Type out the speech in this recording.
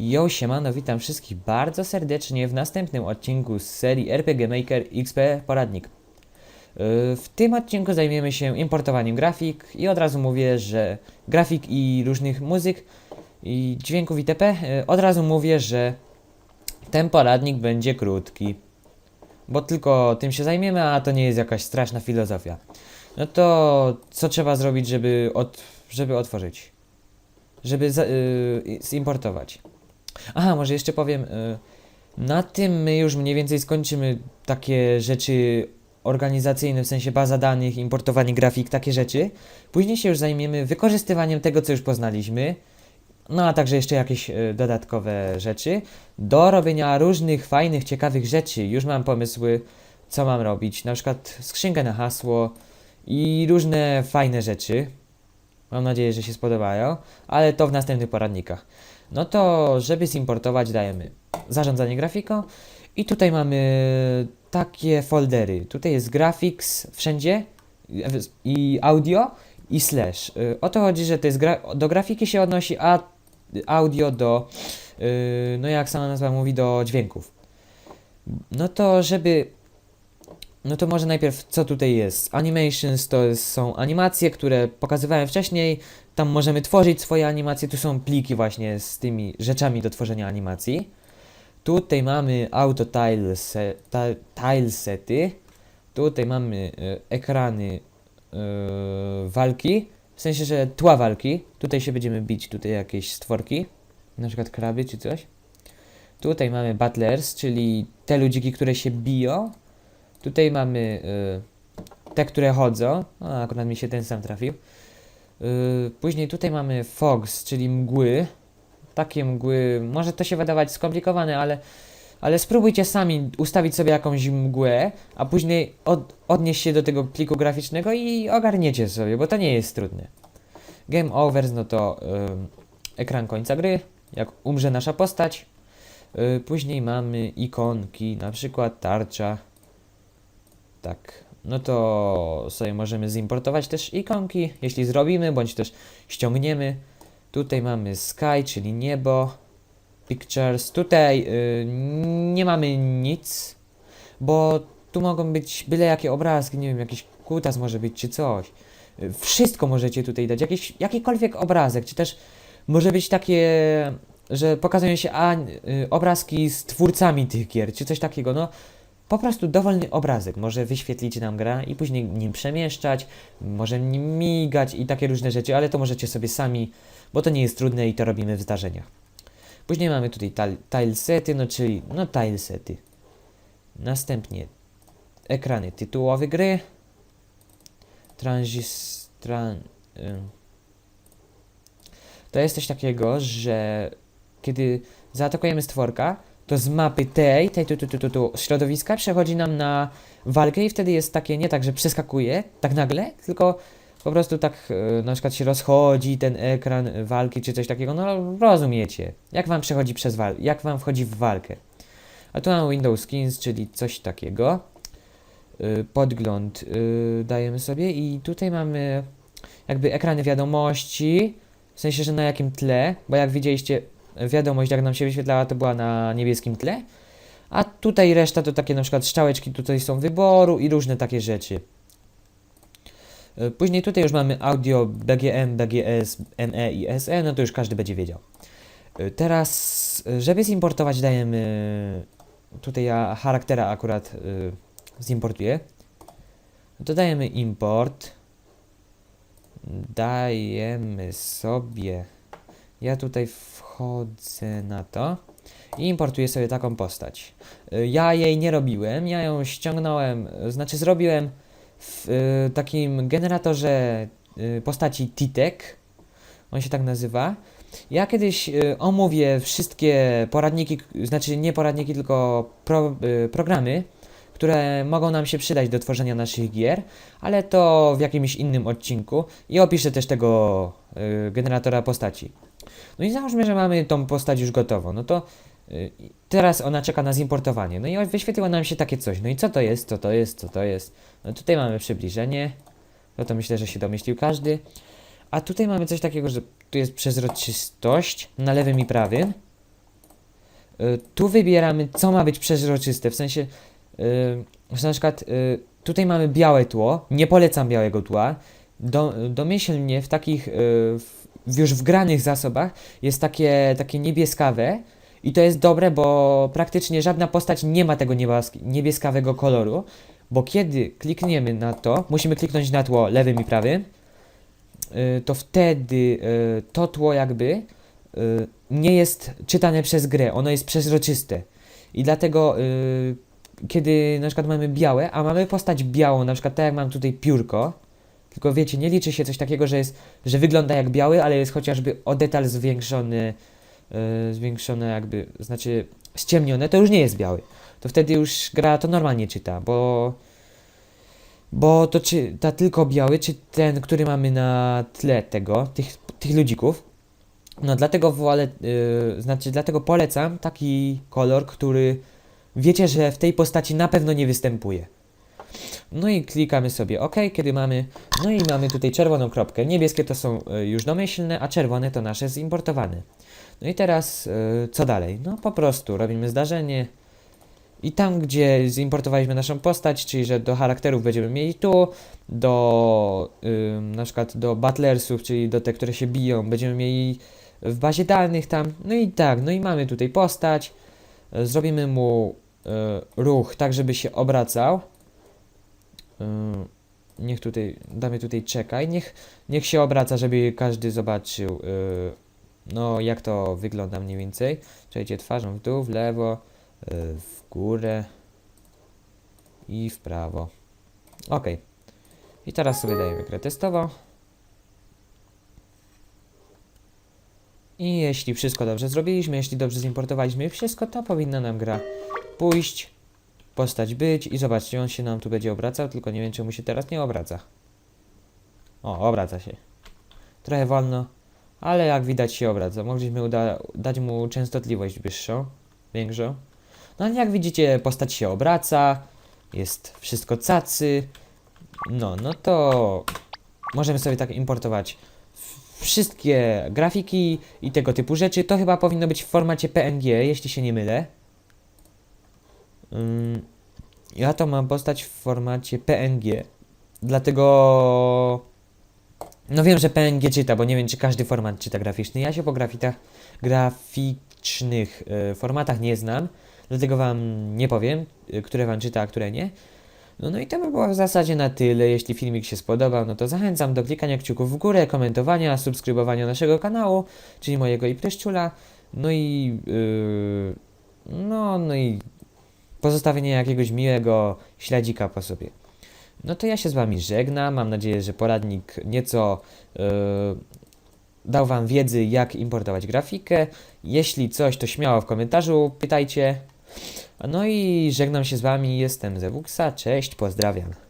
Yo, siemano, witam wszystkich bardzo serdecznie w następnym odcinku z serii RPG Maker XP Poradnik. Yy, W tym odcinku zajmiemy się importowaniem grafik i od razu mówię, że grafik i różnych muzyk i dźwięków itp. Yy, Od razu mówię, że ten poradnik będzie krótki, bo tylko tym się zajmiemy, a to nie jest jakaś straszna filozofia. No to co trzeba zrobić, żeby, od, żeby otworzyć? Żeby za, yy, zimportować. Aha, może jeszcze powiem, y, na tym my już mniej więcej skończymy takie rzeczy organizacyjne, w sensie baza danych, importowanie grafik, takie rzeczy. Później się już zajmiemy wykorzystywaniem tego, co już poznaliśmy, no a także jeszcze jakieś y, dodatkowe rzeczy, do robienia różnych fajnych, ciekawych rzeczy. Już mam pomysły, co mam robić, na przykład skrzynkę na hasło i różne fajne rzeczy. Mam nadzieję, że się spodobają, ale to w następnych poradnikach. No to, żeby zimportować, dajemy zarządzanie grafiką i tutaj mamy takie foldery. Tutaj jest graphics wszędzie i audio i slash. Y, O to chodzi, że to jest gra- do grafiki się odnosi, a audio do, y, no jak sama nazwa mówi, do dźwięków. No to, żeby no to może najpierw co tutaj jest? Animations to są animacje, które pokazywałem wcześniej. Tam możemy tworzyć swoje animacje. Tu są pliki właśnie z tymi rzeczami do tworzenia animacji. Tutaj mamy auto tile, se, ta, tile sety. Tutaj mamy e, ekrany e, walki. W sensie, że tła walki. Tutaj się będziemy bić, tutaj jakieś stworki. Na przykład kraby czy coś. Tutaj mamy battlers, czyli te ludziki, które się biją. Tutaj mamy y, te, które chodzą. O, akurat mi się ten sam trafił. Y, później tutaj mamy fogs, czyli mgły. Takie mgły. Może to się wydawać skomplikowane, ale, ale spróbujcie sami ustawić sobie jakąś mgłę, a później od, odnieść się do tego pliku graficznego i ogarniecie sobie, bo to nie jest trudne. Game overs, no to y, ekran końca gry, jak umrze nasza postać. Y, później mamy ikonki, na przykład tarcza. Tak, no to sobie możemy zimportować też ikonki, jeśli zrobimy, bądź też ściągniemy. Tutaj mamy sky, czyli niebo, pictures. Tutaj y, nie mamy nic, bo tu mogą być byle jakie obrazki, nie wiem, jakiś kutas może być czy coś. Wszystko możecie tutaj dać, jakiś, jakikolwiek obrazek, czy też może być takie, że pokazują się a, y, obrazki z twórcami tych gier, czy coś takiego, no po prostu dowolny obrazek może wyświetlić nam gra i później nim przemieszczać, może nim migać i takie różne rzeczy, ale to możecie sobie sami, bo to nie jest trudne i to robimy w zdarzeniach. Później mamy tutaj tilesety, no czyli no tilesety. Następnie ekrany tytułowe gry. Transis... Tran... ym. To jest coś takiego, że kiedy zaatakujemy stworka, to z mapy tej, tej tu, tu, tu, tu, tu środowiska przechodzi nam na walkę i wtedy jest takie, nie tak, że przeskakuje tak nagle, tylko po prostu tak e, na przykład się rozchodzi ten ekran walki czy coś takiego, no rozumiecie, jak wam przechodzi przez walkę, jak wam wchodzi w walkę. A tu mamy Windows Skins, czyli coś takiego. Y, Podgląd y, dajemy sobie i tutaj mamy jakby ekrany wiadomości, w sensie, że na jakim tle, bo jak widzieliście wiadomość, jak nam się wyświetlała, to była na niebieskim tle. A tutaj reszta to takie na przykład strzałeczki tutaj są wyboru i różne takie rzeczy. Y, Później tutaj już mamy audio BGM, BGS, NE i SE, no to już każdy będzie wiedział. Y, Teraz, y, żeby zimportować, dajemy. Tutaj ja charaktera akurat zimportuję. To dajemy import. Dajemy sobie. Ja tutaj wchodzę na to i importuję sobie taką postać. Y, Ja jej nie robiłem, ja ją ściągnąłem, znaczy zrobiłem w y, takim generatorze y, postaci Titek. On się tak nazywa. Ja kiedyś omówię wszystkie poradniki, znaczy nie poradniki, tylko pro, programy, które mogą nam się przydać do tworzenia naszych gier, ale to w jakimś innym odcinku i opiszę też tego generatora postaci. No i załóżmy, że mamy tą postać już gotową, no to y, teraz ona czeka na zimportowanie. No i wyświetliło nam się takie coś. No i co to jest, co to jest, co to jest? No tutaj mamy przybliżenie, no to myślę, że się domyślił każdy. A tutaj mamy coś takiego, że tu jest przezroczystość na lewym i prawym. y, tu wybieramy, co ma być przezroczyste, w sensie, y, że na przykład y, tutaj mamy białe tło, nie polecam białego tła, do, domyślnie w takich y, w już wgranych zasobach jest takie, takie niebieskawe i to jest dobre, bo praktycznie żadna postać nie ma tego niebiesk niebieskawego koloru, bo kiedy klikniemy na to, musimy kliknąć na tło lewym i prawym, y, to wtedy y, to tło jakby y, nie jest czytane przez grę, ono jest przezroczyste. I dlatego, kiedy na przykład mamy białe, a mamy postać białą, na przykład tak jak mam tutaj piórko, tylko wiecie, nie liczy się coś takiego, że, jest, że wygląda jak biały, ale jest chociażby o detal zwiększony, y, zwiększone jakby, znaczy ściemnione, to już nie jest biały. To wtedy już gra to normalnie czyta, bo bo to czyta tylko biały, czy ten, który mamy na tle tego, tych, tych ludzików. No dlatego wolę, yy, znaczy dlatego polecam taki kolor, który wiecie, że w tej postaci na pewno nie występuje. No i klikamy sobie OK, kiedy mamy, no i mamy tutaj czerwoną kropkę. Niebieskie to są y, już domyślne, a czerwone to nasze zimportowane. No i teraz y, co dalej? No po prostu robimy zdarzenie, i tam, gdzie zimportowaliśmy naszą postać, czyli że do charakterów będziemy mieli tu, do na przykład do butlersów, czyli do te, które się biją, będziemy mieli w bazie danych tam. No i tak, no i mamy tutaj postać. Y, Zrobimy mu ruch tak, żeby się obracał. Y, niech tutaj, damy tutaj czekaj, niech, niech się obraca, żeby każdy zobaczył, y, no jak to wygląda mniej więcej. Przejdźcie twarzą w dół, w lewo, y, w górę i w prawo. Ok. I teraz sobie dajemy grę testową. I jeśli wszystko dobrze zrobiliśmy, jeśli dobrze zimportowaliśmy wszystko, to powinna nam gra pójść, postać być i zobaczcie, on się nam tu będzie obracał, tylko nie wiem czemu się teraz nie obraca. O, obraca się. Trochę wolno, ale jak widać się obraca. Mogliśmy dać mu częstotliwość wyższą, większą. No ale jak widzicie, postać się obraca, jest wszystko cacy. No, no to możemy sobie tak importować wszystkie grafiki i tego typu rzeczy. To chyba powinno być w formacie PNG, jeśli się nie mylę. Ja to mam postać w formacie PNG, dlatego... No wiem, że PNG czyta, bo nie wiem, czy każdy format czyta graficzny. Ja się po grafikach, graficznych y, formatach nie znam, dlatego wam nie powiem, y, które wam czyta, a które nie. No, no i to by było w zasadzie na tyle. Jeśli filmik się spodobał, no to zachęcam do klikania kciuków w górę, komentowania, subskrybowania naszego kanału, czyli mojego i Pryszczula. No i... Yy, no, no i pozostawienie jakiegoś miłego śledzika po sobie. No to ja się z wami żegnam. Mam nadzieję, że poradnik nieco yy, dał wam wiedzy, jak importować grafikę. Jeśli coś, to śmiało w komentarzu pytajcie. No i żegnam się z wami. Jestem Zewuksa. Cześć, pozdrawiam.